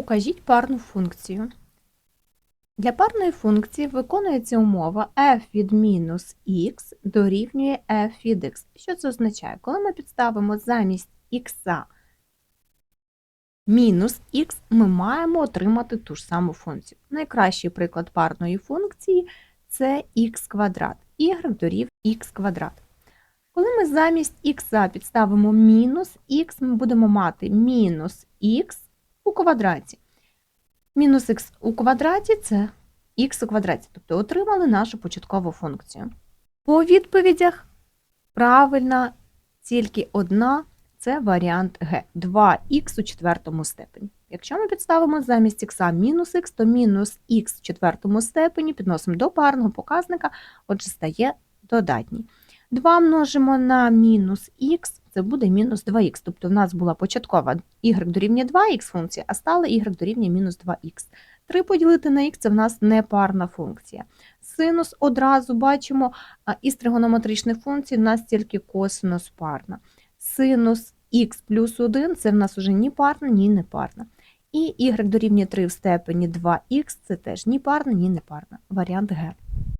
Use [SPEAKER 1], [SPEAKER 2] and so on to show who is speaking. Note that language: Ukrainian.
[SPEAKER 1] Укажіть парну функцію. Для парної функції виконується умова f від мінус х дорівнює f від x. Що це означає? Коли ми підставимо замість х мінус х, ми маємо отримати ту ж саму функцію. Найкращий приклад парної функції це х квадрат. y дорівнює х квадрат. Коли ми замість х підставимо мінус х, ми будемо мати мінус х у квадраті. Мінус х у квадраті це х у квадраті, тобто отримали нашу початкову функцію. По відповідях правильна тільки одна це варіант Г 2х у четвертому степені. Якщо ми підставимо замість х мінус х, то мінус х в четвертому степені підносимо до парного показника, отже, стає додатній. 2 множимо на мінус х, це буде мінус 2х. Тобто в нас була початкова y дорівнює 2х функція, а стала y дорівнює мінус 2х. 3 поділити на х це в нас непарна функція. Синус одразу бачимо, із тригонометричних функцій в нас тільки косинус парна. Синус х плюс 1 це в нас уже ні парна, ні непарна. І y дорівнює 3 в степені 2х це теж ні парна, ні непарна. Варіант Г.